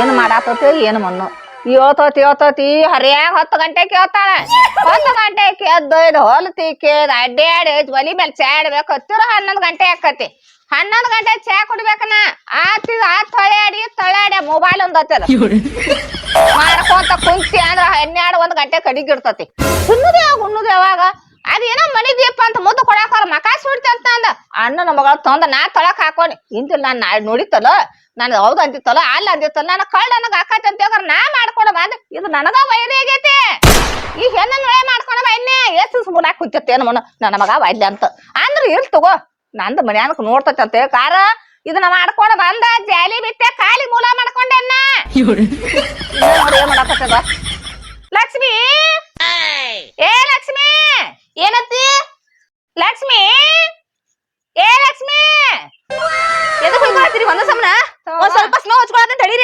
ಏನ್ ಮಾಡಾತತಿ, ಏನು ಮಣ್ಣು? ಇವತ್ತೋತಿ ಇವತ್ತೋತಿ ಹರಿಯಾಗ ಹತ್ತು ಗಂಟೆ ಕೇಳ್ತಾಳ. ಹತ್ತು ಗಂಟೆ ಎದ್ದು ಇದು ಹೊಲತಿ ಕೇದ್ ಅಡ್ಡಾಡಿ ಒಲಿ ಮೇಲೆ ಚಾಡ್ಬೇಕು ಹತ್ತಿರ ಹನ್ನೊಂದು ಗಂಟೆ ಆಕತಿ. ಹನ್ನೊಂದು ಗಂಟೆ ಚಾ ಕುಡ್ಬೇಕನ ಆತಿ, ಆ ತೊಳೆಯಾಡಿ ತೊಳೆಯಾಡಿ ಮೊಬೈಲ್ ಒಂದು ಹತ್ತದ ಮಾಡ್ಕೊಂತ ಕುಂತಿ ಅಂದ್ರ ಹನ್ನೆರಡು, ಒಂದ್ ಗಂಟೆ ಕಡಿಗಿಡ್ತತಿ ತಿನ್ನುದು ಯಾವಾಗ ಉಣ್ಣುದು ಯಾವಾಗ ಅದೇನೋ ಮನಿ ದೀಪ ಅಂತ ಮುದ್ದು ಕೊಡಾಕ ಅವ್ರ ಮಕ ಸುಡ್ತಿ ಅಂತ ಅಂದ. ಅಣ್ಣನ ಮಗಳ ತೊಂದ ನಾ ತೊಳಕ್ ಹಾಕೋನಿ ಇಂತಿಲ್ಲ ನಾನ್ ನಾಳೆ ನೋಡಿತ್ತಲ್ಲ ನಾನು ಹೌದು ಅಂತಿತ್ತಲ್ಲ, ಅಲ್ಲ ಅಂತಿತ್ತಲ್ಲ, ನನ್ನ ಕಳ್ಳ ನನಗ ಆಕತಿ ಅಂತ ಹೇಳ ನಾ ಮಾಡ್ಕೊಂಡ ಬಂದ ಇದು ನನಗ ವೈರಿ ಆಗೈತಿ. ಈ ಹೆಣ್ಣನ್ ನೋಳೆ ಮಾಡ್ಕೊಂಡ ಬನ್ನಿ ಎಷ್ಟು ಸುಮ್ಮನಾಕ್ ಕುಂತಿತ್ತೇನು ಮನ? ನನ್ನ ಮಗ ವೈದ್ಯ ಅಂತ. ಅಂದ್ರ ಇಲ್ ತಗೋ. ನಂದು ಮನ್ಯಾನಕ್ ನೋಡ್ತೈತಿ ಅಂತ ಕಾರ ಇದನ್ನ ಮಾಡ್ಕೊಂಡು ಬಂದ, ಜಾಲಿ ಬಿತ್ತೆ ಖಾಲಿ ಮೂಲ ಮಾಡ್ಕೊಂಡೆ ನೋಡಿ ಲಕ್ಷ್ಮಿ? ಏ ಲಕ್ಷ್ಮಿ? ಏನತ್ತಿ ಲಕ್ಷ್ಮಿ?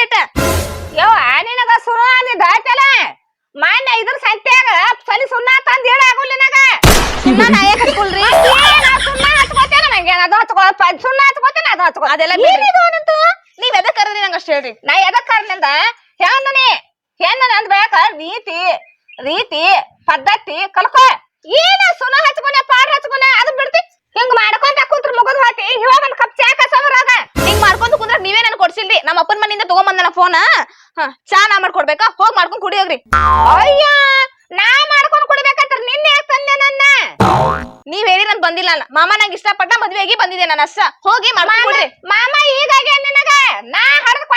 ಅಟ್ಟ ಯವ್ವ ನಿನಗ ಸುರ ಅಂದಿದ್ದ ಆಯ್ತಲ್ಲ ಮಾನ್ಯ ಇದ್ರ ಸಂತ್ಯಾಗ ಸಲಿ ಸುಣ್ಣ ತಂದ್ ಹೇಳ ಆಗುಲ್ಲ ನನಗ. ಸುಣ್ಣ ನಾ ಯಾಕ್ ಹಚ್ಕೊಳ್ರಿ? ಏನ ಸುಣ್ಣ ಹಚ್ಕೋತೇನ? ನಂಗೆ ಅದು ಹಚ್ಕೋ ಸುಣ್ಣ ಹಚ್ಕೋತೇನ? ಅದು ಹಚ್ಕೋ ಅದೆಲ್ಲ ಏನಿದು ಅನ್ನಂತು ನೀವ್ ಎದಕ್ ಕರೆದ್ರಿ ನಂಗೆ ಅಷ್ಟ್ ಹೇಳ್ರಿ. ನಾ ಎದಕ್ ಕರ್ನಿಂದ ಹೆಂಗನಿ ಹೆಣ್ಣ ನಂದ್ ಬೇಕ ನೀತಿ ರೀತಿ ಪದ್ಧತಿ ಕಲ್ಕೋ. ಏನ ಸುಣ್ಣ ಹಚ್ಕೊನೆ ಪಾರ್ ಹಚ್ಕೊನೆ ಅದು ಬಿಡ್ತಿ. ಹಿಂಗ್ ಮಾಡ್ಕೊಂತ ಕೂತ್ರ ಮುಗದ್ ಹೋತಿ ಇವಾಗ ಒಂದ್ ಕಪ್ ಚಾಕ ಕಸವರಾಗ ಹಿಂಗ್ ನೀವೇ ನನ್ ಕೊಡ್ಸಿಲ್ರಿ. ನಮ್ಮ ಅಪ್ಪನ ಮನೆಯಿಂದ ಮನಿಂದ ತಗೊಂಬಂದನ ಫೋನ್ ಚಾ ನಾ ಮಾಡ್ಕೊಡ್ಬೇಕಾ? ಹೋಗ್ ಮಾಡ್ಕೊಂಡ್ ಕುಡಿಯೋಗ್ರಿ ಅಯ್ಯ, ನಾ ಮಾಡ್ಕೊಂಡ್ ಕುಡಿಬೇಕಂತ ನಿನ್ನೆ ತಂದೆ ನನ್ನ. ನೀವ್ ಹೇಳಿ ನನ್ ಬಂದಿಲ್ಲ ಅಲ್ಲ. ಮಾಮ ನಂಗೆ ಇಷ್ಟಪಟ್ಟ ಮದ್ವೆಗೆ ಬಂದಿದೆ ನನ್ನ ಅಷ್ಟ ಹೋಗಿ ಮಾಡ್ಕೊಂಡ್ ಕುಡ್ರಿ. ಮಾಮ ಈಗಾಗೆ ನಿನಗ? ನಾ ಹಡದ್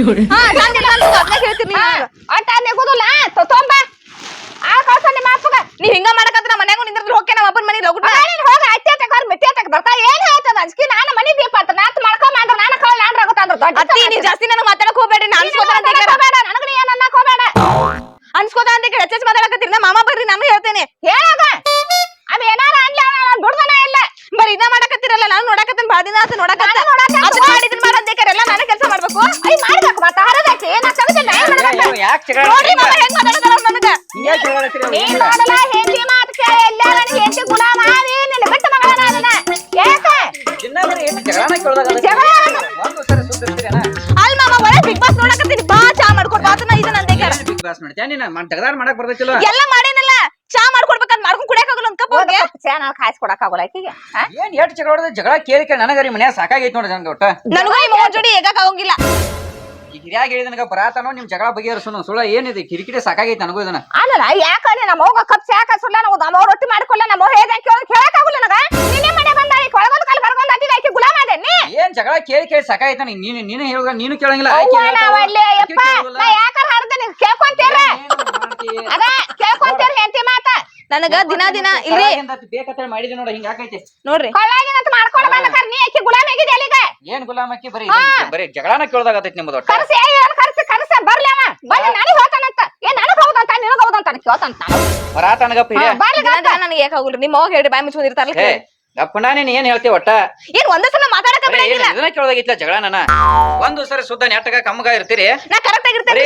ಅಂದೊಡಲ್ಲ ಇಲ್ಲಿ ನೋಡ್ರಿ ಮಾಮ ಹೆಂಗ್ ಮಾತಾಡತಾರ ನನಗ? ನೋಡಲ್ಲ ಹೆಂಡತಿ ಮಾತು ಕೇಳಿ ಹೆಂಡತಿ ಗುಲಾಮ ಆದಿ ನಿನ್ನ ಬಿಟ್ಟು ಯಾಕ? ಅಲ್ ಮಾಮ ಒಳ್ಳೆ ಬಿಗ್ ಬಾಸ್ ನೋಡಕತ್ತೀನಿ ಬಾ ಚಾ ಮಾಡ್ಕೊಡ್ ಬಾ ಅದನ್ನ ಇದನ್ನ ಅಂತ ಬಿಗ್ ಬಾಸ್ ಮಾಡ್ತೀಯ? ನೀನು ಮಾಡಕ್ ಎಲ್ಲ ಮಾಡೇನಲ್ಲ ಚಾ ಮಾಡ್ಕೊಡ್ಬೇಕಂತ ಮಾಡ್ಕೊಂಡ್ ಕುಡಿಯಕ್ ಆಗಲ್ಲ ಕಾಯ್ಸ್ ಕೊಡಕ್ ಆಗೋಲ್ಲ ಆಕಿಗೆ? ಏನ್ ಎಷ್ಟು ಜಗಳ ಜಗಳ ಕೇಳಿ ಕೇಳಿ ನನಗರಿ ಮನ್ಯಾಗ ಸಾಕಾಗೈತಿ ನೋಡಿ ನನ್ ಒಟ್ಟ. ನನಗೂ ಈ ಜೋಡಿ ಏಕಾಗ ಆಗಂಗಿಲ್ಲ. ಹಿರಿಯಾಗ ಹೇಳಿದ ನನಗ ಬರಾತನೋ ನಿಮ್ ಜಗಳ ಬಗೆಹರಿಸೋನು ಸುಳ್ಳ ಏನಿದೆ? ಕಿರಿಕಿರಿ ಸಾಕಾಗೈತೆ ನನಗೂ ಇದನ್ನ. ಅಲ್ಲಲ್ಲ ಯಾಕ ನೀ ನಮ್ಮ ಹೋಗ ಕಪ್ ಚಾಕ ಸುಳ್ಳ ನಾವು ನಮ್ಮ ರೊಟ್ಟಿ ಮಾಡ್ಕೊಲ್ಲ ನಮ್ಮ ಹೇಗೆ ಕೇಳ ಕೇಳಕ್ ಆಗುಲ್ಲ ನನಗ? ನಿನ್ನೆ ಮನೆ ಬಂದ ಈ ಕೊಳಗೊಂದು ಕಾಲ ಬರ್ಕೊಂಡ್ ಅಟ್ಟಿಗೆ ಆಕಿ ಗುಲಾಮ ಅದೇನಿ ಏನ್ ಜಗಳ ಕೇಳಿ ಕೇಳಿ ನನಗೆ? ನೀನು ನೀನು ಹೇಳುದ ನೀನು ಕೇಳಂಗಿಲ್ಲ ಆಕಿ ಆಕಿ ಯಪ್ಪ. ನಾ ಯಾಕಾರ ಹಾಡ್ದೆ ನೀವ್ ಕೇಳ್ಕೊಂತೀರ? ಅದ ಕೇಳ್ಕೊಂತೀರ ಹೆಂಡತಿ ಮಾತ. ನನಗ ದಿನ ದಿನ ಇಲ್ರಿ. ಕರಾಗಿಂದ ಬೇಕಂತ ಮಾಡಿದೆ ನೋಡ ಹಿಂಗ ಆಕೈತಿ ನೋಡ್ರಿ. ಕೊಳ್ಳಾಗಿನಂತ ಮಾಡ್ಕೊಂಡ ಬಂದ ನೀ ಆಕಿ ಗುಲಾಮ ಹೇಗಿದೆ ಅಲ್ಲಿಗ? ಏನ್ ಗುಲಾಮ ಬರೀ ಇದನ್ನ- ಬರೀ ಜಗಳನ ಕೇಳ್ದಾಗತೈತಿ ನಿಮ್ಮದು ಒಟ್ಟ. ಕರ್ಸಿ ಏನ್ ಕರ್ಸಿ ಕರ್ಸ ಬರ್ಲಿ ಅವ. ಬಂದ ನನಗೆ ಹೇಳ್ತಾನಂತ ಏನ್ ನನಗ್ ಹೌದಂತ ನಿನಗ್ ಹೌದಂತ ಕೇಳ್ತಾನ ನಾನು ಬರಾತನಗಪ್ಪ ಹಿರಿಯ. ಬರ್ಲಿ ದಿನ ನನಗೆ ಯಾಕೆ ಆಗುಲ್ರಿ? ನಿಮ್ಮ ಹೋಗಿ ಹೇಳಿ ಬಾಯಿ ಮುಚ್ಕೊಂಡಿರ್ತಾರಲ್ಲ ಏ ಗಪ್ಪಣ್ಣ ನೀನ್ ಏನ್ ಹೇಳ್ತಿ ಒಟ್ಟ? ಏನ್ ಒಂದೇ ಸಲ ಮಾತಾಡಕ ಬರೀ ಇದನ್ನ ಕೇಳೋದಾಗಿತ್ಲ ಜಗಳ ನನ್ನ ಒಂದು ಸರಿ ಸುದ್ದ ನೆಟ್ಟಗ ಕಮ್ಮಗ ಇರ್ತೀರಿ. ಬರೇ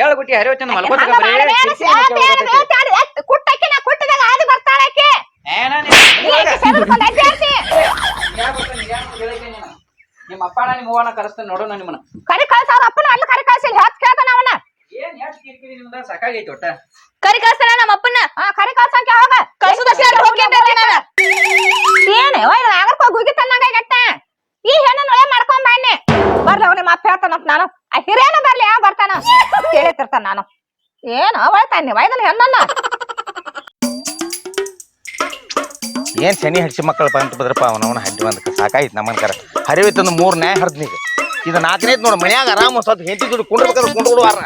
ಏಳ್ಗುಟ್ಟಿ ಹರಿವತ್ತಿನ ಮಲ್ಕೋತಕ ಹಂಗ ಬರೇ ಮಾಡ್ಬೇಡ, ಕಿರಿಕಿರಿ ಸ್ಯಾತ್ ಏನ್ ಕೇಳೋದಾಗೈತಿ. ಬೇಟಾಡಿ, ಎಷ್ಟ್ ಕುಟ್ಟಕ್ಕಿ ನಾ ಕುಟ್ಟಿದಾಗ ಆದಿ ಬರ್ತಾಳೆ ಆಕಿ. ಏನ ನೀನ್ ನೀ ಆಕಿ ಸೆಡ್ಕೊಂಡ್ ಅಡ್ಡಾಡ್ತಿ. ಯಾಕ್ ಗೊತ್ತಾ ನೀನ್ ಯಾಕ್ ಹೇಳಿಕೆ ನೀನು? ನಿಮ್ಮ ಅಪ್ಪಣ ನಿಮ್ಮ ಅವ್ವನ ಕರೆಸ್ತೇನೆ ನೋಡೋಣ ನಿಮ್ಮನ್ನ. ಕರಿ ಕಳ್ಸ ಅವ್ರ ಅಪ್ಪನ ಅಲ್ಲಿ ಕರಿ ಕಳ್ಸಿ ಇಲ್ಲಿ ಹೊತ್ತ್ ಕೇಳ್ತಾನ ಅವನ ಏನ್ ಕಿರಿಕಿರಿ ನಿಮ್ದ ಸಾಕಾಗೈತಿ ಒಟ್ಟ. ಕರಿ ಕಳ್ಸ್ತಾನ ನಮ್ಮ ಅಪ್ಪನ ಆ ಕರಿ ಕಳ್ಸಂಕ ಯಾವಾಗ? ಹೋಗಿ ಅಂತ ಹೇಳ್ತೀನಿ ನಾನು. ಏನು? ಆಗರ್ಕ ಗುಗಿ ತನ್ನಂಗ ಗಟ್ಟ ಈ ಹೆಣ್ಣು ನೊಳೆ ಮಾಡ್ಕೊಂಡ್ ಬನ್ನಿ ಬರ್ಲಿ ಅವ್ನ ನಿಮ್ಮ ಅಪ್ಪ ಹೇಳ್ತಾನಂತ ನಾನು. ಆ ಹಿರೇನ ಬರ್ಲಿ ಯಾವ ಬರ್ತಾನ? ಕೇಳಿತಿರ್ತಾನ ನಾನು. ಏನು? ಒಳ್ತಾನೆ ವೈದನ ಹೆಣ್ಣನ್ನ. ಏನ್ ಶನಿ ಹಡ್ಸಿ ಮಕ್ಕಳು ಬಂತು ಬದ್ರಪ್ಪ ಅವನವನ ಹಡ್ಡಿ ಬಂದಕ್ಕೆ ಸಾಕಾಯ್ತು ನಮ್ಮನ್ ಕರ. ಹರಿವಿತ್ತಂದು ಮೂರ್ ನ್ಯಾಯ ನೀ ಇದು ನಾಲ್ಕನೇದ್ ನೋಡಿ ಮನ್ಯಾಗ ಆರಾಮ ಒಂದ್ ಸ್ವಲ್ಪ ಹೆಂಡತಿ ದುಡ್ಡು ಕುಂಡ್ಬೇಕಾದ್ರೆ ಕುಂಡ್ಬಿಡುವಾರ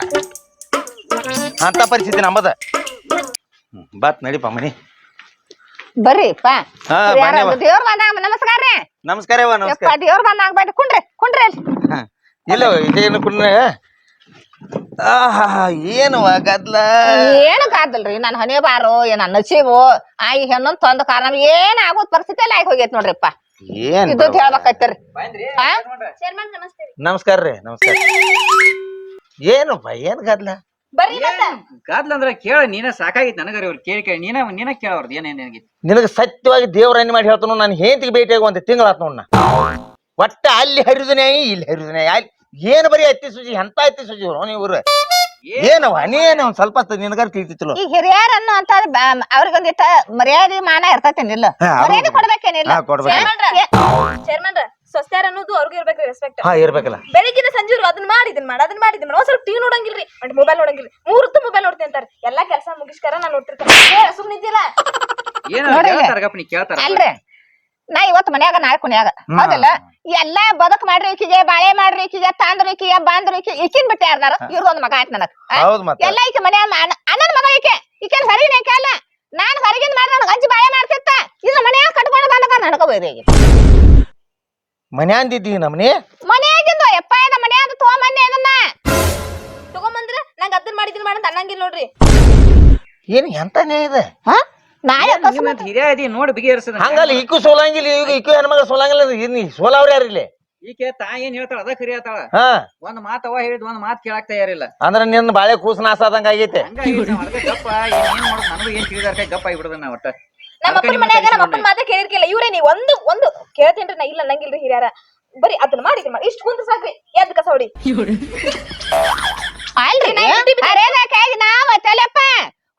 ಅಂತ ಪರಿಸ್ಥಿತಿ ನಮ್ಮದ. ಬತ್ ನಡಿಪ ಮನಿ. ಬರ್ರಿ ಹಾ ಬನ್ನಿ ದೇವ್ರ ಬಂದಾಗ ನಮಸ್ಕಾರ ರೀ ನಮಸ್ಕಾರ ಅವ್ವ, ಯಪ್ಪ ನಮಸ್ಕಾರ ದೇವ್ರ ಬಂದಾಗ ಬೈಟ್ ಕುಂಡ್ರಿ ಕುಂಡ್ರಿ ಅಲ್ಲಿ. ಇಲ್ಲ ಇದೇನು ಕುಂಡ್ರೆ ಆಹಾ ಏನವ ಗದ್ಲ? ಏನು ಕಾದಲ್ರಿ ನನ್ನ ಹಣೆ ಬಾರು ಏನ್ ನಸೀಬು? ಆ ಈ ಹೆಣ್ಣೊಂದ್ ತಂದ ಕಾರಣ ಏನ್ ಆಗೋದ್ ಪರಿಸ್ಥಿತಿ ಎಲ್ಲ ಆಗಿ ಹೋಗೈತ್ ನೋಡ್ರಿಪ್ಪ. ಏನ್ ಇದು ಹೇಳ್ಬೇಕೈತಿರಿ. ಬಂದ್ರಿ? ಹಾ? ಚೇರ್ಮನ್ ನಮಸ್ತೆ ರೀ. ನಮಸ್ಕಾರ ರೀ ನಮಸ್ಕಾರ. ಏನಪ್ಪ ಏನ್ ಗದ್ಲ? ಬರ್ರಿ ಮತ್ತ. ಗದ್ಲ ಅಂದ್ರ ಕೇಳ ನೀನ ಸಾಕಾಗಿತ್ತು ನನಗರಿ ಅವ್ರು ಕೇಳಿ ಕೇಳಿ. ನೀನ ನೀನ ಕೇಳವ್ರದ್ದು ಏನೇನ್ ಏನಾಗಿತ್ತು ನಿನಗೆ ಸತ್ಯವಾಗಿ ದೇವ್ರನ್ನ ಮಾಡಿ ಹೇಳ್ತಾನು ನಾನು ಹೆಂಡತಿಗೆ ಭೇಟಿ ಒಂದು ತಿಂಗಳಾತ್ ನೋಡ್ ನಾ. ಒಟ್ಟ ಅಲ್ಲಿ ಹರಿದನೇ ಇಲ್ಲಿ ಹರಿದನೇ ಅಲ್ಲಿ ಏನ್ ಬರೀ ಐತಿ ಸುಜಿ ಎಂತ ಐತಿ ಸುಜಿ ಇವ್ರು? ಏನವ ನೀನ್ ಒಂದ್ ಸ್ವಲ್ಪ ನಿನಗಾರ ತಿಳಿತಿತ್ತು ಈಗ ಅನ್ನೋ ಅಂತ ಅವ್ರಿಗೊಂದಿಟ್ಟ ಮರ್ಯಾದೆ ಮಾನ ಇರ್ತೈತೇನಿಲ್ಲ? ಮರ್ಯಾದೆ ಕೊಡ್ಬೇಕೇನಿಲ್ಲ. ಚೇರ್ಮನ್ ಚೇರ್ಮನ್ ಅನ್ನೋದು ಅವ್ರಿಗೆ ಇರ್ಬೇಕ್ರಿ ರೆಸ್ಪೆಕ್ಟ್ ಹಾ ಇರ್ಬೇಕಲ್ಲ. ಬೆಳಿಗ್ಗೆ ಸಂಜೆ ಅದನ್ನ ಮಾಡಿ ಇದನ್ನ ಮಾಡಿ ಅದನ್ನ ಮಾಡಿ ಇದನ್ನ ಮಾಡಿ. ಒಂದ್ ಸ್ವಲ್ಪ ಟಿವಿ ನೋಡಂಗಿಲ್ರಿ ಬಟ್ ಮೊಬೈಲ್ ನೋಡಂಗಿಲ್ರಿ. ಮೂರತ್ತು ಮೊಬೈಲ್ ನೋಡ್ತೀನಿ ಅಂತಾರೆ. ಎಲ್ಲಾ ಕೆಲಸ ಮುಗಿಸ್ಕರ ನಾನು ನೋಡ್ತಿರ್ತೇನೆ. ಸುಮ್ಮನೆ ಇದ್ದಿಲ್ಲ ಏನ ಕೇಳ್ತಾರ? ಅಲ್ರಿ. ನಾ ಇವತ್ ಮನ್ಯಾಗ ನಾಳೆ ಕುನ್ಯಾಗ. ಹ್ಮ್. ಹೌದಲ್ಲ? ಎಲ್ಲಾ ಬದಕ್ ಮಾಡ್ರಿ ಈಕಿಗೆ ಬಾಳೆ ಮಾಡ್ರಿ ಈಕಿಗೆ ತಾಂದ್ರಿ ಈಕಿಗೆ ಬಾಂದ್ರಿ ಈಕಿ ಈಕಿನ್ ಬಿಟ್ಟು ಯಾರ್ದಾರ ಇವ್ರ ಒಂದ್ ಮಗ ಆಯ್ತು ನನಗ್. ಆ? ಹೌದ್ ಮತ್ತ. ಎಲ್ಲ ಈಕೆ ಮನ್ಯಾಗ ಅಣ್ಣ- ಅಣ್ಣನ ಮಗ ಈಕೆ. ಈಕೆನ್ ಹೊರಗಿನ ಈಕೆ ಅಲ್ಲ? ನಾನ್ ಹೊರಗಿಂದ ಮಾಡಿ ನನಗ್ ಅಂಜಿ ಬಾಳೆ ಮಾಡ್ತಿತ್ತ. ಇದ್ರ ಮನ್ಯಾಗ ಕಟ್ಕೊಂಡು ಬಂದಾಗ ನನಗ ಬೈರಿ ಮನ್ಯಾಂದಿದ್ದಿ ನಮ್ನಿ? ಮನ್ಯಾಗಿಂದು ಎಪ್ಪ ಇದ ಮನ್ಯಾಗ ತಗೊಂಬನ್ನಿ ಅದನ್ನ. ತಗೊಂಬಂದ್ರ ನಂಗ ಅದನ್ನ ಮಾಡಿದಿನ ಮಾಡಂತ ಮಾಡಿ ಅನ್ನಂಗಿಲ್ಲ ನೋಡ್ರಿ. ಏನ್ ಎಂತನೇ ಇದೆ? ಹಾ? ನಾಳೆ ನಿಮ್ಮ ಹಿರಿಯ ಇದಿ ನೋಡಿ ಬಿಗಿಹರಿಸದ ಹಂಗಲ್ಲ ಇಕ್ಕು ಸೋಲಂಗಿಲ್ಲ ಈಗ ಇಕ್ಕು ಹೆಣ್ಮಗ ಸೋಲಂಗಿಲ್ಲ ಇನ್ನು ಸೋಲವ್ರ ಯಾರು ಇಲ್ಲಿ ಈಕೆ ತಾ ಏನ್ ಹೇಳ್ತಾಳ ಅದ ಖರಿ ಹೇಳ್ತಾಳ ಹಾ ಒಂದ್ ಮಾತ್ ಅವ ಹೇಳಿದ್ ಒಂದ್ ಮಾತ್ ಕೇಳಾಕ್ ತಯಾರಿಲ್ಲ ಅಂದ್ರ ನಿನ್ನ ಬಾಳೆ ಕೂಸ್ ನಾಸ ಆದಂಗ ಆಗೈತೆ ಹಂಗಾಗಿ ನಾವ್ ಗಪ್ಪ ಏನ್ ಏನ್ ಮಾಡೋದು ನನಗೂ ಏನ್ ತಿಳಿದಾರ ಕೈ ಗಪ್ಪ ಆಗಿಬಿಡದ ನಾ ಒಟ್ಟ ನಮ್ಮ ಅಪ್ಪನ ಮನ್ಯಾಗ ನಮ್ಮ ಅಪ್ಪನ ಮಾತೇ ಕೇಳಿರ್ಕಿಲ್ಲ ಇವ್ರೇ ನೀ ಒಂದು ಒಂದು ಕೇಳ್ತೇನ್ರಿ ನಾ ಇಲ್ಲ ನಂಗಿಲ್ರಿ ಹಿರಿಯರ ಬರೀ ಅದನ್ನ ಮಾಡಿ ಇದನ್ನ ಮಾಡಿ ಇಷ್ಟು ಕುಂತ ಸಾಕ್ರಿ ಎದ್ ಕಸ ಹೊಡಿ ಅಲ್ರಿ ನಾ ಎಲ್ಲಿ ಬಿದ್ದೆ? ಅರೇದಕ್ಕಾಗಿ ನಾವ ತಲೆಪ್ಪ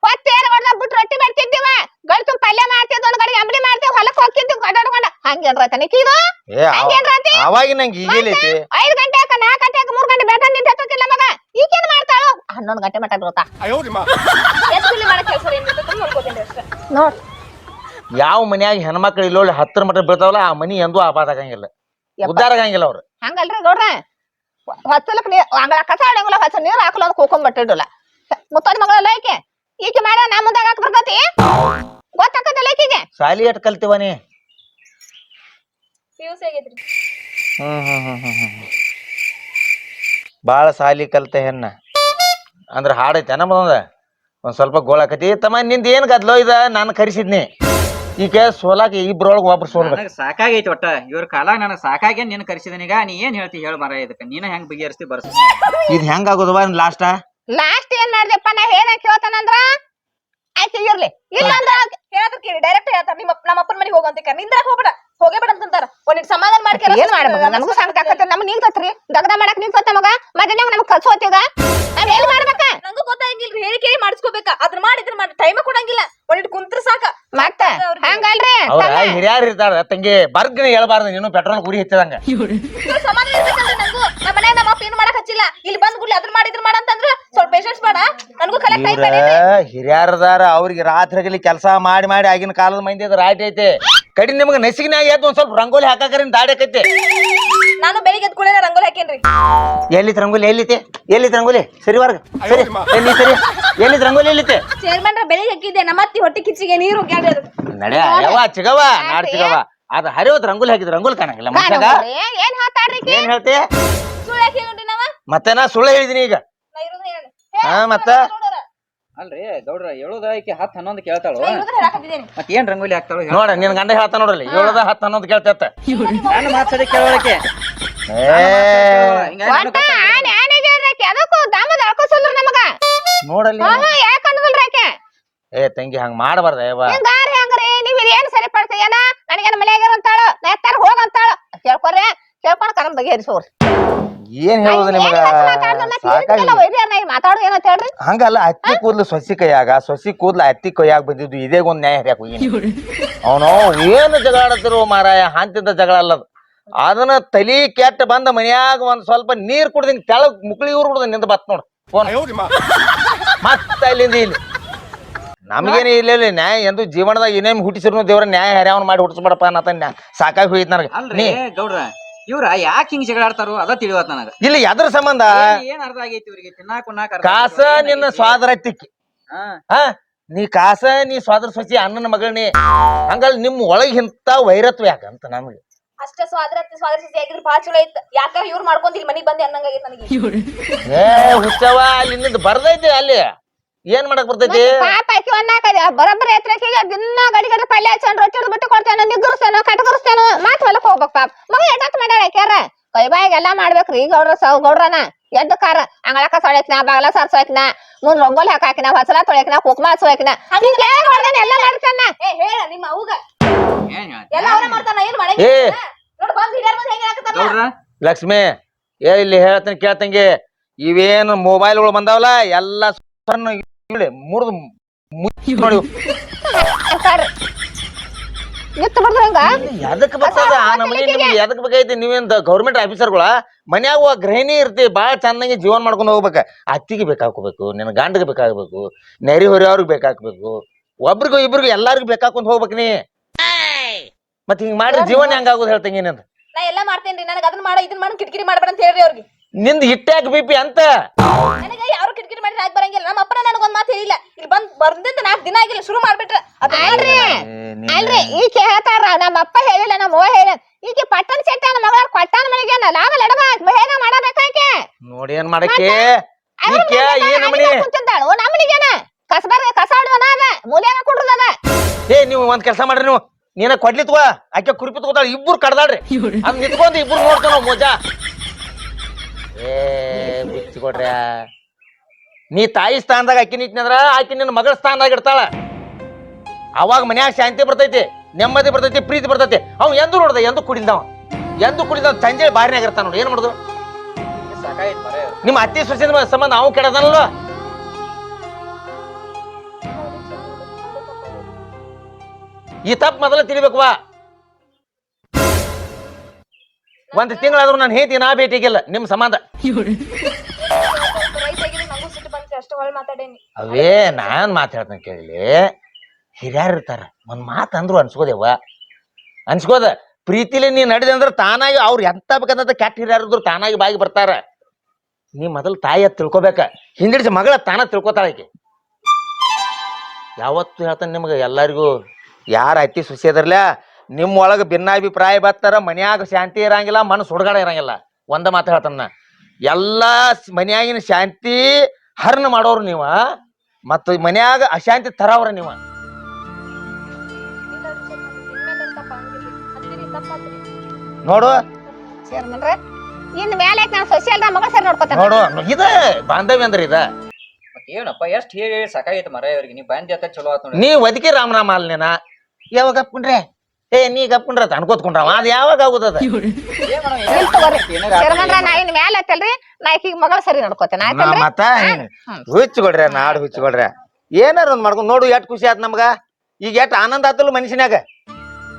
ಹೊತ್ತೇನ ಹೊಡೆದ ಬಿಟ್ಟು ರೊಟ್ಟಿ ಮಾಡ್ತಿದ್ದೀವ ಗಳ್ತು ಪಲ್ಯ ಮಾಡ್ತಿದ್ವಿ ಒಂದ್ ಕಡೆ ಅಂಬಲಿ ಮಾಡ್ತೀವಿ ಹೊಲಕ್ ಹೋಗ್ತಿದ್ವಿ ಕಡಾಡ್ಕೊಂಡ ಹಂಗೇನ್ರ ತನಿಖಿ ಇದು ಏ ನಂಗೆ ಐದ್ ಗಂಟೆ ಆಕ ನಾಲ್ಕು ಗಂಟೆ ಆಕ ಮೂರ್ ಗಂಟೆ ಬೇಕಂತ ನಿಂತಿಲ್ಲ ಮಗ. ಈಗೇನ್ ಮಾಡ್ತಾಳು? ಹನ್ನೊಂದ್ ಗಂಟೆ ಮಟ್ಟ ಗೊತ್ತಾ? ಕೆಲಸ ಏನ್ ಇರ್ತೈತೆ ನೋಡ್ಕೋತೀನಿ ಅಷ್ಟೇ. ನೋಡ್. ಯಾವ ಮನ್ಯಾಗ ಹೆಣ್ಮಕ್ಳು ಇಲ್ಲೋಳಿ ಹತ್ತರ ಮಟ್ಟ ಬೀಳ್ತಾವಲ್ಲ ಆ ಮನಿ ಎಂದೂ ಆಪಾದ ಆಗಂಗಿಲ್ಲ. ಯಪ್ಪ. ಉದ್ದಾರ ಆಗಂಗಿಲ್ಲ ಅವ್ರು. ಹಂಗಲ್ರಿ ಗೌಡ್ರ. ಹೊತ್ತಲಕ್ ನೀರ್ ಹಂಗ ಕಸ ಹೊಡೆಯಂಗಿಲ್ಲ ಹೊಸ ನೀರ್ ಹಾಕಲ್ಲ ಅಂತ ಬಟ್ಟಿಡಲ್ಲ ಬಿಟ್ಟಿಡಲ್ಲ ಮುತ್ತದ ಮಗಳಲ್ಲ ಈಕೆ? ಈಕೆ ಮಾಡ ನಾ ಮುಂದಾಗ ಹಾಕ್ ಬರ್ತೈತಿ? ಗೊತ್ತಾಕತ್ತಲ್ಲ ಈಕೆಗೆ? ಶಾಲಿ ಎಟ್ ಕಲ್ತಿವ ನೀ? ಪಿ ಯು ಸಿ ಆಗೈತ್ರಿ. ಹ್ಮ್ ಹ್ಮ್ ಹ್ಮ್ ಹ್ಮ್ ಹ್ಮ್ ಬಾಳ ಸಾಲಿ ಕಲ್ತೆ ಹೆಣ್ಣ. ಅಂದ್ರ ಹಾಡೈತೆ ನಮ್ಮದ ಒಂದ್ ಸ್ವಲ್ಪ ಗೋಳಾಕತಿ ತಮ್ಮ ನಿಂದ ಏನ್ ಗದ್ಲೋ ಇದ? ನಾನು ಕರಿಸಿದ್ನಿ. ಈಗ ಸೋಲಾಕ ಇಬ್ರೊಳಗ ಒಬ್ರು ಸೋಲ್ಬೇಕು ನನಗ್ ಸಾಕಾಗೈತಿ ಒಟ್ಟ. ಇವ್ರ ಕಾಲಾಗ ನನಗ್ ಸಾಕಾಗಿ ನಿನ್ ಕರ್ಸಿದನೀಗ ನೀ ಏನ್ ಹೇಳ್ತಿ? ಹೇಳ ಮರ ಇದಕ್ಕ ನೀನ ಹೆಂಗ್ ಬಗೆಹರಿಸ್ತಿ ಬರ್ಸ. ಇದ್ ಹೆಂಗ್ ಆಗೋದವ ಲಾಸ್ಟ ಲಾಸ್ಟ್ ಏನ್ ಮಾಡ್ದೆಪ್ಪ? ನಾ ಏನ ಕೇಳ್ತಾನಂದ್ರ ಆಯ್ತು ಇರ್ಲಿ. ಇಲ್ಲ ಅಂದ್ರ ಹೇಳದ್ರ ಕೇಳಿ. ಡೈರೆಕ್ಟ್ ಹೇಳ್ತಾರ ನಿಮ್ಮ ನಮ್ಮ ಅಪ್ಪನ ಮನೆಗೆ ಹೋಗಂತ ನಿಂದ್ರಾಕ್ ಹೋಗ್ಬೇಡ. ಹೋಗೇಬೇಡ ಅಂತಂತಾರ ಒಂದಿಟ್ ಸಮಾಧಾನ ಮಾಡ್ಕ್ಯಾರ ಏನ್ ಮಾಡ್ಬೇಕು? ನಮಗೂ ಸಾಕಾಕತ್ತ ನಮ್ ನಿಂತತ್ರಿ ದಗದ ಮಾಡಕ್ ನಿಂತತ್ತ ಮಗ ಮತ್ತೆ ನಮಗ್ ಕಲ್ಸೋತೀಗ ನಾವ್ ಏನ್ ಮಾಡ್ಬೇಕ? ನಂಗೂ ಗೊತ್ತಾಗಿಲ್ರಿ. ಹೇಳಿ ಕೇಳಿ ಮಾಡಿಸ್ಕೋಬೇಕ? ಅದನ್ನ ಮಾಡಿ ಇದನ್ನ ಮಾಡಿ. ಟೈಮ್ ಕೊಡಂಗಿಲ್ಲ. ಒಂದಿಟ್ ಕುಂತ್ರ ಸಾಕ. ಮತ್ತ? ಹಂಗಲ್ರಿ? ಅವ್ರ ಹಿರಿಯಾರ ಇರ್ತಾರ. ತಂಗಿ ಬರ್ಗ್ನ ಹೇಳ್ಬಾರ್ದು. ನೀನು ಪೆಟ್ರೋಲ್ ಗುರಿ ಹೆಚ್ಚದಂಗ. ಇವ್ರ್ ಸಮಾಧಾನ ಇರ್ಬೇಕಲ್ರಿ ನಂಗೂ. ನಮ್ಮ ಮನೆ ನಮ್ಮ ಅಪ್ಪ ಏನು ಮಾಡಕ್ ಹಚ್ಚಿಲ್ಲ. ಇಲ್ಲಿ ಬಂದ್ ಗುಡ್ಲಿ ಅದ್ರ ಮಾಡಿದ್ರ ಮಾಡ ಅಂತಂದ್ರ ಸ್ವಲ್ಪ ಪೇಷನ್ಸ್ ಬೇಡ. ನನಗೂ ಕಲೆಕ್ಟ್ ಟೈಮ್ ಆಯ್ತು ಹಿರಿಯರದಾರ ಅವ್ರಿಗೆ ರಾತ್ರಿ ಹಗಲಿ ಕೆಲಸ ಮಾಡಿ ಮಾಡಿ ಆಗಿನ ಕಾಲದ ಮಂದಿ ಅದ ರಾಟಿ ಐತೆ ಕಡಿ ನಿಮ್ಗೆ ನಸಿಗಿನಾಗ ಎದ್ದು ಒಂದ್ ಸ್ವಲ್ಪ ರಂಗೋಲಿ ಹಾಕಾಕರಿನ್ ದಾಡಕೈತೆ ನಾನು ಬೆಳಿಗ್ಗೆ ಎದ್ದ ಕೂಡಲೇ ರಂಗೋಲಿ ಹಾಕೇನ್ರಿ? ಎಲ್ಲಿತ್ ರಂಗೋಲಿ? ಎಲ್ಲಿತೆ ಎಲ್ಲಿತ್ ರಂಗೋಲಿ? ಸರಿ ವರ್ಗ ಸರಿ. ಎಲ್ಲಿ ಸರಿ? ಎಲ್ಲಿತ್ ರಂಗೋಲಿ? ಎಲ್ಲಿತೆ ಚೇರ್ಮನ್ ಬೆಳಿಗ್ಗೆ ಹಾಕಿದ್ದೆ ನಮ್ಮ ಅತ್ತಿ ಹೊಟ್ಟೆ ಕಿಚ್ಚಿಗೆ ನೀರು ಗ್ಯಾಡಿ ನಡೆ ಯಾವ ಚಿಗವ ನಾಡ್ ಚಿಗವ ಅದ ಹರಿವತ್ ರಂಗೋಲಿ ಹಾಕಿದ್ ರಂಗೋಲಿ ಕಾಣಂಗಿಲ್ಲ ಮನ್ಸಾಗ ಏನ್ ಈಕಿ? ಏನ್ ಹೇಳ್ತಿ? ಮತ್ತೆ ನಾ ಸುಳ್ಳು ಹೇಳಿದೀನಿ ಈಗ. ಹಾ ಮತ್ತ? ಅಲ್ರಿ ಗೌಡ್ರ ಹೇಳುದ ಐಕಿ ಹತ್ ಹನ್ನೊಂದು ಕೇಳ್ತಾಳು? ಮತ್ತೆ ಏನ್ ರಂಗೋಲಿ ಹಾಕ್ತಾಳು. ನೋಡ ನಿನ್ ಗಂಡ ಹೇಳ್ತಾ ನೋಡ್ರಿ ಏಳದ ಹತ್ತು ಹನ್ನೊಂದು ಕೇಳ್ತೈತ. ನನ್ನ ಮಾತಾಡಿ ಕೇಳೋಕೆ ಕೇಳೋಳಕ್ಕೆ ನೋಡಲ್ಲಿ ಏ ತಂಗಿ ಹಂಗ ಮಾಡಬಾರ್ದ ಯವ್ವ ಹಿಂಗಾರ ಹೆಂಗ್ರಿ? ನೀವ್ ಏನ್ ಸರಿ ಪಡ್ತೀಯನ ನನಗೇನು ಮನ್ಯಾಗ ಅಂತಾಳ ನಾ ಎತ್ತಾರ ಅಂತಾಳ ಕೇಳ್ಕೊರೆ ಕೇಳ್ಕೊಂಡ್ ಕರಂ ಬಗೆಹರಿಸೋರಿ ಏನ್ ಹೇಳುದು ನಿಮಗ? ಸಾಕಾಗಿ. ಹಂಗಲ್ಲ ಹತ್ತಿ ಕೂದ್ಲು ಸೊಸಿ ಕೈಯಾಗ ಸೊಸಿ ಕೂದ್ಲು ಹತ್ತಿ ಕೈಯಾಗ ಬಂದಿದ್ದು ಇದೇ ಒಂದ್ ನ್ಯಾಯ ಹರಿಯಾಕ ಅವನೋ ಅವನು ಏನು ಜಗಳ ಆಡತ್ತಿರು ಮಾರಾಯ ಹಂತಿದ್ದ ಜಗಳ ಅಲ್ಲದ. ಅದನ್ನ ತಲಿ ಕೆಟ್ಟ ಬಂದ ಮನ್ಯಾಗ ಒಂದ್ ಸ್ವಲ್ಪ ನೀರ್ ಕುಡ್ದಿಂಗ್ ತೆಳಗ್ ಮುಕ್ಳಿ ಊರ್ ಕುಡ್ದ ನಿಂದ ಬತ್ ನೋಡ್ ಫೋನ್. ಮತ್ತ ಇಲ್ಲಿಂದ ಇಲ್ಲಿ. ನಮಗೇನು ಇಲ್ಲ ಇಲ್ಲ ನ್ಯಾಯ ಎಂದು ಜೀವನದಾಗ ಏನೇನ್ ಹುಟ್ಟಿಸಿರು ದೇವ್ರ ನ್ಯಾಯ ಹರ್ಯಾವನ್ ಮಾಡಿ ಹುಟ್ಟಿಸ್ಬೇಡಪ್ಪ ಅನ್ನತ್ತ ಸಾಕಾಗಿ ಹೋಯ್ತು ನನಗೆ. ಗೌಡ್ರ. ಇವ್ರ ಯಾಕೆ ಹಿಂಗ್ ಜಗಳ ಆಡ್ತಾರೋ ಅದ ತಿಳಿವತ್ ನನಗ. ಇಲ್ಲಿ ಯಾದ್ರ ಸಂಬಂಧ? ಏನ್- ಏನ್ ಅರ್ಥ ಆಗೈತಿ ಇವ್ರಿಗೆ? ತಿನ್ನಾಕ ಉನ್ನಾಕ ಕಾಸ ಆಗೈತಿ. ನಿನ್ನ? ಸ್ವಾದರ ತಿಕ್ಕಿ. ಹಾ. ಹಾ ನೀ ಕಾಸ ನೀ ಸ್ವಾದರ್ ಸೊಸಿ ಅಣ್ಣನ ಮಗಳನಿ ಹಂಗಲ್ ನಿಮ್ ಒಳಗ್ ಇಂತ ವೈರತ್ವ ಯಾಕಂತ ನಮ್ಗೆ. ಅಷ್ಟೇ ಸ್ವಾದ್ರ ಸ್ವಾದ್ರ ಸ್ಥಿತಿ ಆಗಿದ್ರೆ ಬಾಳ ಚಲೋ ಐತ್ ಯಾಕ ಇವ್ರು ಮಾಡ್ಕೊಂಡ್ ಇಲ್ಲಿ ಮನಿಗ್ ಬಂದೆ ಅನ್ನಂಗಾಗೈತೆ ನನಗೆ. ಏ ಹುಚ್ಚವ ಅಲ್ಲಿ ನಿಂದ ಬರ್ದೈತಿ ಅಲ್ಲಿ. ಏನ್ ಮಾಡಕ್ ಬರ್ತೈತಿ? ಪಾಪ ಆಕಿ ಒಂದಾಕದ ಬರಬ್ಬರ ಎತ್ತರಕ್ಕೆ ದಿನ ಗಡಿ ಗಡಿ ಪಲ್ಯ ಹಚ್ಚಂಡ್ ರೊಟ್ಟಿ ಬಿಟ್ಟು ಕೊಡ್ತೇನೆ ನಿಗ್ರಸ್ತೇನೋ ಕಟ್ಗರ್ಸ್ತೇನೋ ಮಾತ್ ಹೊಲಕ್ ಹೋಗ್ಬೇಕ್ ಪಾಪ. ಮಗ ಎಡತ್ ಮಾಡ್ಯಾರ ಯಾಕ್ಯಾರ ಕೈ ಬಾಯಿಗೆ ಎಲ್ಲಾ ಮಾಡ್ಬೇಕ್ರಿ ಗೌಡ್ರ ಸೌ ಗೌಡ್ರನ. ಎದ್ದ ಕಾರ. ಅಂಗಳಕ ತೊಳೆಕ್ನ ಬಾಗಲ ಸರ್ಸೋಕ್ನ ಮುಂದ್ ರಂಗೋಲಿ ಹಾಕಾಕಿನ ಹೊಸಲ ತೊಳೆಕ್ನ ಕುಕ್ಮ ಹಚ್ಚೋಕ್ನ ಹಿಂಗೆ ಎಲ್ಲ ಮಾಡ್ತಾನ ಏ ಹೇಳ ನಿಮ್ಮ ಅವ್ಗ. ಏನ್ ಎಲ್ಲ ಅವ್ರ ಮಾಡ್ತಾನ ಏನ್ ಮಾಡಂಗ ಏ. ನೋಡ್ ಬಂದ್ ಹಿರಿಯರ್ ಬಂದ್ ಹೆಂಗ್ ಹಾಕತಾರ ಲಕ್ಷ್ಮಿ ಏ ಇಲ್ಲಿ ಹೇಳ್ತೀನಿ ಕೇಳ್ತಂಗೆ. ಇವೇನು ಮೊಬೈಲ್ಗಳು ಬಂದಾವಲ್ಲ ಎಲ್ಲ ಸಣ್ಣ ಇವ್ಳೆ ಮುರಿದು ನೋಡಿ ನಿತ್ತು ಎದಕ್ ಬರ್ತದ ಆ ನಮನಿ ನಿಮ್ಗೆ ಎದಕ್ ಬೇಕೈತಿ ನೀವೇನ್ ಗೌರ್ಮೆಂಟ್ ಆಫೀಸರ್ಗಳ ಮನ್ಯಾಗ ಗೃಹಿಣಿ ಇರ್ತಿ ಬಾಳ ಚಂದಂಗೆ ಜೀವನ ಮಾಡ್ಕೊಂಡು ಹೋಗ್ಬೇಕ. ಅತ್ತಿಗೆ ಬೇಕಾಕೋಬೇಕು ನಿನ್ನ ಗಂಡಗೆ ಬೇಕಾಗಬೇಕು ನೆರಿ ಹೊರೆಯವ್ರಿಗೆ ಬೇಕಾಗ್ಬೇಕು ಒಬ್ರಿಗೂ ಇಬ್ರಿಗೂ ಎಲ್ಲಾರ್ಗು ಬೇಕಾಕೊಂಡ್ ಹೋಗ್ಬೇಕು ನೀ. ಮತ್ ಹಿಂಗ್ ಮಾಡ್ರಿ ಜೀವನ ಹೆಂಗಾಗೋದು ಹೇಳ್ತಂಗೆ ಮಾಡ್ತೇನೆ ನಾ ಎಲ್ಲ ಮಾಡ್ತೇನ್ರಿ ನನಗೆ ಅದನ್ನ ಮಾಡ ಇದನ್ನ ಮಾಡ ಕಿಟಕಿರಿ ಮಾಡ್ಬೇಡ ಅಂತ ಹೇಳ್ರಿ ಅವ್ರಿಗೆ. ನಿಂದ ಹಿಟ್ಟ್ಯಾಕ್ ಬಿಪಿ ಅಂತ. ನನಗೆ ಯಾರು ಕಿಟಕಿಟ್ ಮಾಡಿದ್ರೆ ಆಗ್ ಬರಂಗಿಲ್ಲ. ನಮ್ಮ ಅಪ್ಪನ ನನಗೊಂದ್ ಮಾತು ಹೇಳಿಲ್ಲ. ಇಲ್ಲಿ ಬಂದ್ ಬರ್ದಿಂದ ನಾಲ್ಕು ದಿನ ಆಗಿಲ್ಲ ಶುರು ಮಾಡ್ಬಿಟ್ರ. ಅದ ಅಲ್ರಿ. ಅಲ್ರಿ ಈಕೆ ಹೇಳ್ತಾರ ನಮ್ಮ ಅಪ್ಪ ಹೇಳಿಲ್ಲ ನಮ್ಮ ಅವ್ವ ಹೇಳಿಲ್ಲ. ಈಕೆ ಪಟ್ಟಣ ನಮ್ಮ ಮಗಳ ಕೊಟ್ಟಾನ ಮನೆಗೆ ಲಾಭ ಲಡಬ ಹೇಗ ಮಾಡಬೇಕಾಕೆ ನೋಡಿ ಏನ್ ಮಾಡಕ್ಕೆ? ಈಕೆ ಈ ನಮನಿ? ಕುಂತಿದ್ದಾಳು ನಮ್ಮನಿಗೇನ ಕಸ ಕಸಾಡುವನ ಅದ. ಮೂಲ್ಯಾಗ ಕುಡ್ರದ ಏ ನೀವು ಒಂದ್ ಕೆಲಸ ಮಾಡ್ರಿ ನೀವು. ನೀನ ಕೊಡ್ಲಿ ತಗೋ. ಆಕೆ ಕುರಿಪಿ ತಗೋತಾಳ. ಇಬ್ಬರು ಕಡ್ದಾಡ್ರಿ ಅದ್ ನಿಂತ್ಕೊಂಡು ಇಬ್ರು ನೋಡ್ತಾನ ಮೋಜಾ. ಏ ಬಿಚ್ಚಿ ಕೊಡ್ರ್ಯಾ. ನೀ ತಾಯಿ ಸ್ಥಾನದಾಗ ಆಕಿ ನಿಂತಿನಂದ್ರ ಆಕಿ ನಿನ್ನ ಮಗಳ ಸ್ಥಾನದಾಗ ಇಡ್ತಾಳ. ಅವಾಗ ಮನ್ಯಾಗ ಶಾಂತಿ ಬರ್ತೈತಿ ನೆಮ್ಮದಿ ಬರ್ತೈತಿ ಪ್ರೀತಿ ಬರ್ತೈತಿ. ಅವ್ ಎಂದು ನೋಡ್ದ ಎಂದು ಕುಡಿಲ್ದವ. ಎಂದು ಕುಡಿದ ಸಂಜೆ ಬಾರಿನಾಗ ಇರ್ತಾನ ನೋಡಿ ಏನ್ ಮಾಡುದು? ನಿಮ್ಮ ಅತ್ತಿ ಸೊಸಿನ ಸಂಬಂಧ ಅವ್ ಕೆಡದಲ್ವ ಈ ತಪ್ಪು ಮೊದಲ ತಿಳಿಬೇಕು ವಾ ಒಂದ್ ತಿಂಗಳಾದ್ರೂ ನಾನು ಹೇತಿ ನಾ ಭೇಟಿಗಿಲ್ಲ? ನಿಮ್ ಸಂಬಂಧ. ರೈತಾಗಿದ್ರೆ ನಂಗೂ ಸಿಟ್ಟು ಬಂತು ಅಷ್ಟು ಹೊಳ್ ಮಾತಾಡೇನಿ ಅವೇ ನಾನ್ ಮಾತಾಡ್ತೇನೆ ಕೇಳಿ ಹಿರಿಯರ್ ಇರ್ತಾರ. ಒಂದ್ ಮಾತು ಅಂದ್ರು ಅನ್ಸ್ಕೋದೇವ ಅನ್ಸ್ಕೋದ ಪ್ರೀತಿಲಿ ನೀ ನಡೆದೆ ಅಂದ್ರೆ ತಾನಾಗಿ ಅವ್ರು ಎಂತ ಬೇಕಂತ ಕೆಟ್ಟ ಹಿರಿಯರಿದ್ರು ತಾನಾಗಿ ಬಾಗಿ ಬರ್ತಾರ. ನೀ ಮೊದಲು ತಾಯಿ ಅದ್ ತಿಳ್ಕೊಬೇಕ. ಹಿಂದಿಡಿಸಿ ಮಗಳ ತಾನ ತಿಳ್ಕೊತಾಳ ಆಕಿ ಯಾವತ್ತು ಹೇಳ್ತಾನೆ ನಿಮ್ಗೆ ಎಲ್ಲರಿಗೂ? ಯಾರ ಅತಿ ಸುಸಿ ಅದ್ರಲ್ಲ ನಿಮ್ಮ ಒಳಗೆ ಭಿನ್ನಾಭಿಪ್ರಾಯ ಬರ್ತಾರ ಮನ್ಯಾಗ ಶಾಂತಿ ಇರಂಗಿಲ್ಲ ಮನಸ್ಸು ಹುಡುಗಾಡ ಇರಂಗಿಲ್ಲ. ಒಂದ ಮಾತು ಹೇಳ್ತಾನ ಎಲ್ಲ ಮನ್ಯಾಗಿನ ಶಾಂತಿ ಹರ್ನ ಮಾಡೋರು ನೀವ ಮತ್ತು ಮನ್ಯಾಗ ಅಶಾಂತಿ ತರವ್ರ ನೀವ. ನೋಡು. ಸೇರ್ಮನ್ರ ಇನ್ ಮೇಲೆ ನಾನು ಸರಿ ನೋಡ್ಕೊತಾನ? ನೋಡು ಇದ ಬಾಂಧವ್ಯ ಅಂದ್ರೆ ಇದ. ಏನಪ್ಪ ಎಷ್ಟು ಹೇಳಿ ಹೇಳಿ ಸಾಕಾಗೈತೆ ಮರ ಇವ್ರಿಗೆ ನೀ ಬಾಂಧವ್ಯ ಚಲೋ ಆತ ನೋಡಿ ನೀ ಒದಕಿ ರಾಮನಾಮ ಅಲ್ ನೀನ ಯಾವಾಗ ಗಪ್ಕೊಂಡ್ರೆ ಏ ನೀ ಗಪ್ಕೊಂಡ್ರ ಅನ್ಕೋತ್ಕೊಂಡ್ರ ಅದ್ ಯಾವಾಗ ಆಗುದದ? ನಿಲ್ ತಗೋರಿ ನಾ ಇನ್ ನಾ ಈಕಿಗ್ ಮಗಳ ಸರಿ ನೋಡ್ಕೊತೇನೆ ಆಯ್ತಲ್ರಿ? ಮತ್ತ ಹುಚ್ಕೊಡ್ರಿ ನಾಡ್ ಹುಚ್ಕೊಡ್ರಿ ಏನಾರ ಒಂದ್ ಮಾಡ್ಕೊಂಡ್ ನೋಡು ಎಷ್ಟ್ ಖುಷಿ ಆತ್ ನಮ್ಗ. ಈಗ ಎಷ್ಟ್ ಆನಂದ ಆತಲ್ಲ ಮನುಷ್ಯನಾಗ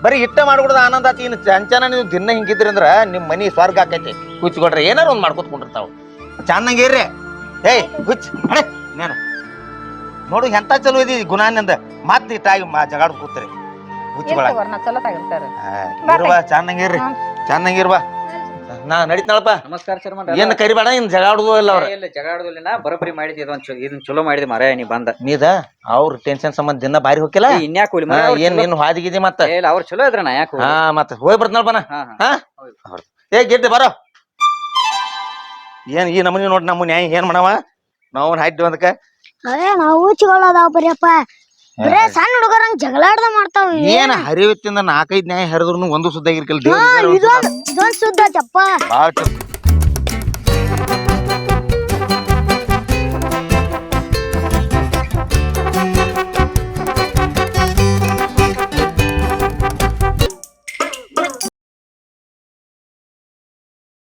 ಬರೀ ಇಟ್ಟ ಮಾಡ್ಬಿಡದ ಆನಂದ ಆತಿ. ಇನ್ನು ಚಂಚನ ನೀವು ದಿನ ಹಿಂಗಿದ್ರಿ ಅಂದ್ರ ನಿಮ್ ಮನಿ ಸ್ವರ್ಗ ಆಕೈತಿ. ಹುಚ್ಕೊಡ್ರಿ ಏನಾರ ಒಂದ್ ಮಾಡ್ಕೊತ್ಕೊಂಡಿರ್ತಾವ ಚೆನ್ನಾಗಿರ್ರಿ ಏಯ್ ಹುಚ್ಚ ಅಡೆ ನೋಡು ಎಂತ ಚಲೋ ಇದೀ ಗುಣ ನಂದ ಮತ್ತೆ ಇಟ್ಟಾಗಿ ಮಾ ಜಗಾಡ್ ಕೂತ್ರಿ. ನಾ ನಡಿತಾಳಪ್ಪ ನಮಸ್ಕಾರ ಸರ್ ಏನ್ ಕರಿಬೇಡ ಇನ್ ಜಗಾಡುದು ಇಲ್ಲ ಅವ್ರ. ಇಲ್ಲ ನಾ ಬರೋಬ್ಬರಿ ಮಾಡಿದ್ದೆ ಇದೊಂದ್ ಚೊ- ಇದನ್ ಚಲೋ ಮಾಡಿದ್ ಮರ ನೀ ಬಂದ. ನೀದ ಅವ್ರ ಟೆನ್ಷನ್ ಸಂಬಂಧ ದಿನ ಬಾರಿ ಹೋಗಿಲ್ಲ ಇನ್ಯಾಕ ಇನ್ಯಾಕ್ ಹೋಗ್ಲಿ ಹಾ, ಮರ ಅವ್ರ್ ಏನ್ ಚಲೋ- ನೀನು ಹಾದಿಗಿದಿ ಮತ್ತ? ಏ, ಇಲ್ಲ ಅವ್ರು ಚಲೋ ಇದ್ರ ನಾ ಯಾಕೆ ಹಾ ಮತ್ತ ಹೋಗಿ ಬರ್ತಾನಲ್ಪನ ಹಾ ಹಾ. ಹಾ? ಏ ಗೆದ್ದೆ ಬರೋ. ಏನ್ ಈ ನಮೂನಿ ನೋಡಿ ನಮ್ಮ ನ್ಯಾಯ ಏನ್ ಮಾಡವ? ನಾವು ಹಾಯ್ದು ಅದಕ್ಕೆ ಅದೇ ನಾವು ಬರೀಪ್ಪ ಬರೇ ಸಣ್ಣ ಹುಡುಗರಂಗ್ ಜಗಳಾಡ್ದ ಮಾಡ್ತಾವ ಏನ್ ಹರಿವತ್ತಿಂದ ನಾಲ್ಕೈದ್ ನ್ಯಾಯ ಹರಿದ್ರು ಒಂದು ಸುದ್ದ ಆಗಿರ್ಕಲ್ ಇದೊಂದ್ ಇದೊಂದ್ ಸುದ್ದ ಚಪ್ಪ. ಬಾಳ